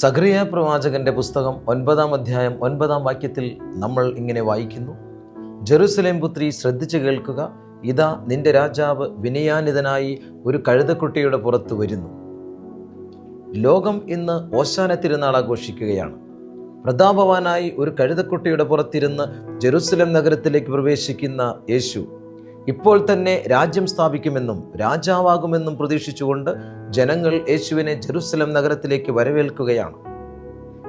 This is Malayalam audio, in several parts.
സക്രിയ പ്രവാചകന്റെ പുസ്തകം ഒൻപതാം അധ്യായം ഒൻപതാം വാക്യത്തിൽ നമ്മൾ ഇങ്ങനെ വായിക്കുന്നു. ജെറുസലേം പുത്രി ശ്രദ്ധിച്ചു കേൾക്കുക. ഇതാ നിന്റെ രാജാവ് വിനയാനിതനായി ഒരു കഴുതക്കുട്ടിയുടെ പുറത്ത് വരുന്നു. ലോകം ഇന്ന് ഓശാന തിരുനാൾ ആഘോഷിക്കുകയാണ്. പ്രതാപവാനായി ഒരു കഴുതക്കുട്ടിയുടെ പുറത്തിരുന്ന് ജെറുസലേം നഗരത്തിലേക്ക് പ്രവേശിക്കുന്ന യേശു ഇപ്പോൾ തന്നെ രാജ്യം സ്ഥാപിക്കുമെന്നും രാജാവാകുമെന്നും പ്രതീക്ഷിച്ചുകൊണ്ട് ജനങ്ങൾ യേശുവിനെ ജെറുസലം നഗരത്തിലേക്ക് വരവേൽക്കുകയാണ്.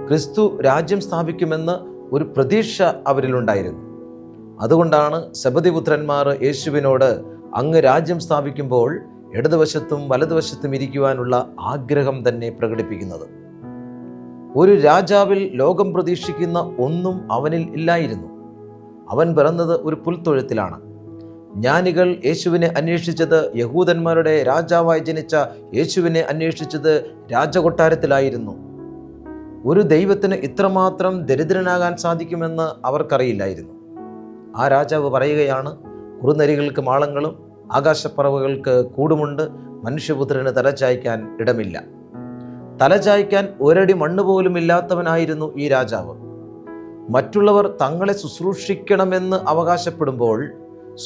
ക്രിസ്തു രാജ്യം സ്ഥാപിക്കുമെന്ന് ഒരു പ്രതീക്ഷ അവരിലുണ്ടായിരുന്നു. അതുകൊണ്ടാണ് സബതിപുത്രന്മാർ യേശുവിനോട് അങ്ങ് രാജ്യം സ്ഥാപിക്കുമ്പോൾ ഇടതുവശത്തും വലതുവശത്തും ഇരിക്കുവാനുള്ള ആഗ്രഹം തന്നെ പ്രകടിപ്പിക്കുന്നത്. ഒരു രാജാവിൽ ലോകം പ്രതീക്ഷിക്കുന്ന ഒന്നും അവനിൽ ഇല്ലായിരുന്നു. അവൻ പിറന്നത് ഒരു പുൽത്തൊഴുത്തിലാണ്. ജ്ഞാനികൾ യേശുവിനെ അന്വേഷിച്ചത് യഹൂദന്മാരുടെ രാജാവായി ജനിച്ച യേശുവിനെ അന്വേഷിച്ചത് രാജകൊട്ടാരത്തിലായിരുന്നു. ഒരു ദൈവത്തിന് ഇത്രമാത്രം ദരിദ്രനാകാൻ സാധിക്കുമെന്ന് അവർക്കറിയില്ലായിരുന്നു. ആ രാജാവ് പറയുകയാണ് കുറുനരികൾക്ക് മാളങ്ങളും ആകാശപ്പറവുകൾക്ക് കൂടുമുണ്ട് മനുഷ്യപുത്രന് തലചായ്ക്കാൻ ഇടമില്ല. തലചായ്ക്കാൻ ഒരടി മണ്ണ് പോലും ഇല്ലാത്തവനായിരുന്നു ഈ രാജാവ്. മറ്റുള്ളവർ തങ്ങളെ ശുശ്രൂഷിക്കണമെന്ന് അവകാശപ്പെടുമ്പോൾ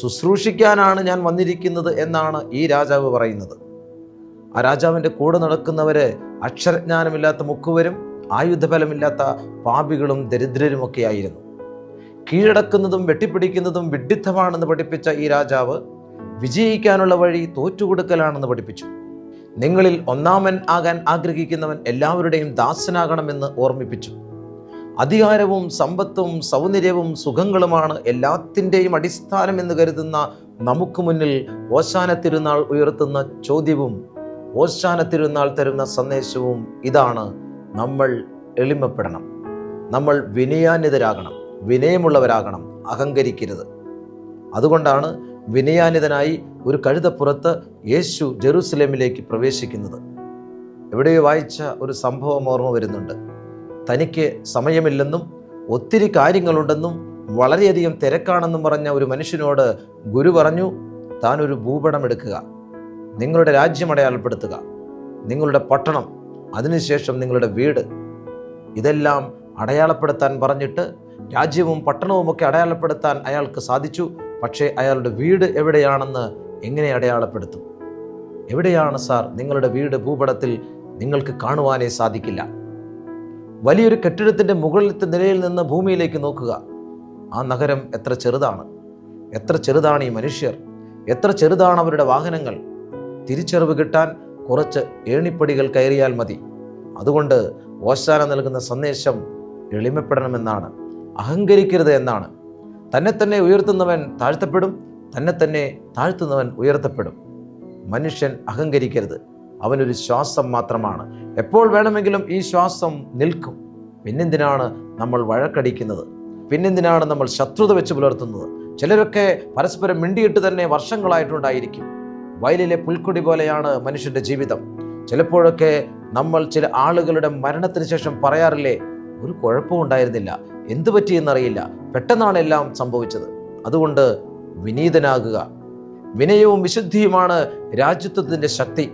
ശുശ്രൂഷിക്കാനാണ് ഞാൻ വന്നിരിക്കുന്നത് എന്നാണ് ഈ രാജാവ് പറയുന്നത്. ആ രാജാവിന്റെ കൂടെ നടക്കുന്നവരെ അക്ഷരജ്ഞാനമില്ലാത്ത മുക്കുവരും ആയുധബലമില്ലാത്ത പാപികളും ദരിദ്രരുമൊക്കെ ആയിരുന്നു. കീഴടക്കുന്നതും വെട്ടിപ്പിടിക്കുന്നതും വിഡ്ഢിത്തമാണെന്ന് പഠിപ്പിച്ച ഈ രാജാവ് വിജയിക്കാനുള്ള വഴി തോറ്റുകൊടുക്കലാണെന്ന് പഠിപ്പിച്ചു. നിങ്ങളിൽ ഒന്നാമൻ ആകാൻ ആഗ്രഹിക്കുന്നവൻ എല്ലാവരുടെയും ദാസനാകണമെന്ന് ഓർമ്മിപ്പിച്ചു. അധികാരവും സമ്പത്തും സൗന്ദര്യവും സുഖങ്ങളുമാണ് എല്ലാത്തിന്റെയും അടിസ്ഥാനം എന്ന് കരുതുന്ന നമുക്ക് മുന്നിൽ ഓശാന തിരുനാൾ ഉയർത്തുന്ന ചോദ്യവും ഓശാന തിരുനാൾ തരുന്ന സന്ദേശവും ഇതാണ് നമ്മൾ എളിമപ്പെടണം. നമ്മൾ വിനയാന്യതരാകണം വിനയമുള്ളവരാകണം. അഹങ്കരിക്കരുത്. അതുകൊണ്ടാണ് വിനയാനിതനായി ഒരു കഴുതപ്പുറത്ത് യേശു ജെറുസലേമിലേക്ക് പ്രവേശിക്കുന്നത്. എവിടെയോ വായിച്ച ഒരു സംഭവം ഓർമ്മ വരുന്നുണ്ട്. തനിക്ക് സമയമില്ലെന്നും ഒത്തിരി കാര്യങ്ങളുണ്ടെന്നും വളരെയധികം തിരക്കാണെന്നും പറഞ്ഞ ഒരു മനുഷ്യനോട് ഗുരു പറഞ്ഞു താൻ ഒരു ഭൂപടം എടുക്കുക. നിങ്ങളുടെ രാജ്യം അടയാളപ്പെടുത്തുക. നിങ്ങളുടെ പട്ടണം അതിനുശേഷം നിങ്ങളുടെ വീട്. ഇതെല്ലാം അടയാളപ്പെടുത്താൻ പറഞ്ഞിട്ട് രാജ്യവും പട്ടണവും ഒക്കെ അടയാളപ്പെടുത്താൻ അയാൾക്ക് സാധിച്ചു. പക്ഷേ അയാളുടെ വീട് എവിടെയാണെന്ന് എങ്ങനെ അടയാളപ്പെടുത്തും? എവിടെയാണ് സാർ നിങ്ങളുടെ വീട് ഭൂപടത്തിൽ നിങ്ങൾക്ക് കാണുവാനേ സാധിക്കില്ല. വലിയൊരു കെട്ടിടത്തിന്റെ മുകളിലത്തെ നിലയിൽ നിന്ന് ഭൂമിയിലേക്ക് നോക്കുക. ആ നഗരം എത്ര ചെറുതാണ്? എത്ര ചെറുതാണ് ഈ മനുഷ്യർ? എത്ര ചെറുതാണ് അവരുടെ വാഹനങ്ങൾ? തിരിച്ചറിവ് കിട്ടാൻ കുറച്ച് ഏണിപ്പടികൾ കയറിയാൽ മതി. അതുകൊണ്ട് ഓശാന നൽകുന്ന സന്ദേശം എളിമപ്പെടണമെന്നാണ്. അഹങ്കരിക്കരുത് എന്നാണ്. തന്നെ തന്നെ ഉയർത്തുന്നവൻ താഴ്ത്തപ്പെടും തന്നെ തന്നെ താഴ്ത്തുന്നവൻ ഉയർത്തപ്പെടും. മനുഷ്യൻ അഹങ്കരിക്കരുത്. അവനൊരു ശ്വാസം മാത്രമാണ്. എപ്പോൾ വേണമെങ്കിലും ഈ ശ്വാസം നിൽക്കും. പിന്നെന്തിനാണ് നമ്മൾ വഴക്കടിക്കുന്നത്? പിന്നെന്തിനാണ് നമ്മൾ ശത്രുത വെച്ച് പുലർത്തുന്നത്? ചിലരൊക്കെ പരസ്പരം മിണ്ടിയിട്ട് തന്നെ വർഷങ്ങളായിട്ടുണ്ടായിരിക്കും. വയലിലെ പുൽക്കൊടി പോലെയാണ് മനുഷ്യന്റെ ജീവിതം. ചിലപ്പോഴൊക്കെ നമ്മൾ ചില ആളുകളുടെ മരണത്തിന് ശേഷം പറയാറില്ലേ ഒരു കുഴപ്പവും ഉണ്ടായിരുന്നില്ല. എന്തു പറ്റിയെന്നറിയില്ല പെട്ടെന്നാണ് എല്ലാം സംഭവിച്ചത്. അതുകൊണ്ട് വിനീതനാകുക. വിനയവും വിശുദ്ധിയുമാണ് രാജ്യത്വത്തിന്റെ ശക്തി.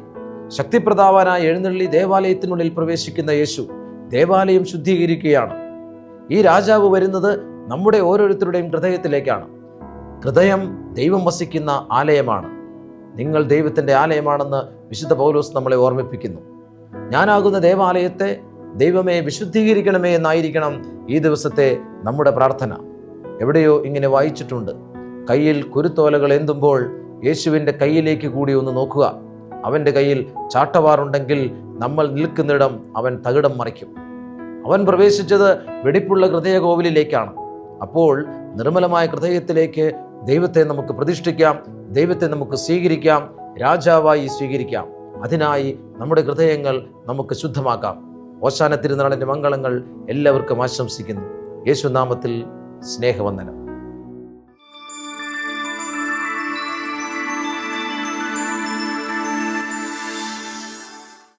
ശക്തിപ്രതാവാനായി എഴുന്നള്ളി ദേവാലയത്തിനുള്ളിൽ പ്രവേശിക്കുന്ന യേശു ദേവാലയം ശുദ്ധീകരിക്കുകയാണ്. ഈ രാജാവ് വരുന്നത് നമ്മുടെ ഓരോരുത്തരുടെയും ഹൃദയത്തിലേക്കാണ്. ഹൃദയം ദൈവം വസിക്കുന്ന ആലയമാണ്. നിങ്ങൾ ദൈവത്തിന്റെ ആലയമാണെന്ന് വിശുദ്ധ പൗലോസ് നമ്മളെ ഓർമ്മിപ്പിക്കുന്നു. ഞാനാകുന്ന ദേവാലയത്തെ ദൈവമേ വിശുദ്ധീകരിക്കണമേ എന്നായിരിക്കണം ഈ ദിവസത്തെ നമ്മുടെ പ്രാർത്ഥന. എവിടെയോ ഇങ്ങനെ വായിച്ചിട്ടുണ്ട്. കയ്യിൽ കുരുത്തോലകൾ എന്തുമ്പോൾ യേശുവിന്റെ കയ്യിലേക്ക് കൂടി ഒന്ന് നോക്കുക. അവന്റെ കയ്യിൽ ചാട്ടവാറുണ്ടെങ്കിൽ നമ്മൾ നിൽക്കുന്നിടം അവൻ തകിടം മറിക്കും. അവൻ പ്രവേശിച്ചത് വെടിപ്പുള്ള ഹൃദയകോവിലിലേക്കാണ്. അപ്പോൾ നിർമ്മലമായ ഹൃദയത്തിലേക്ക് ദൈവത്തെ നമുക്ക് പ്രതിഷ്ഠിക്കാം ദൈവത്തെ നമുക്ക് സ്വീകരിക്കാം രാജാവായി സ്വീകരിക്കാം. അതിനായി നമ്മുടെ ഹൃദയങ്ങൾ നമുക്ക് ശുദ്ധമാക്കാം. ഓശാന തിരുനാളിന്റെ മംഗളങ്ങൾ എല്ലാവർക്കും ആശംസിക്കുന്നു. യേശുനാമത്തിൽ സ്നേഹവന്ദനം.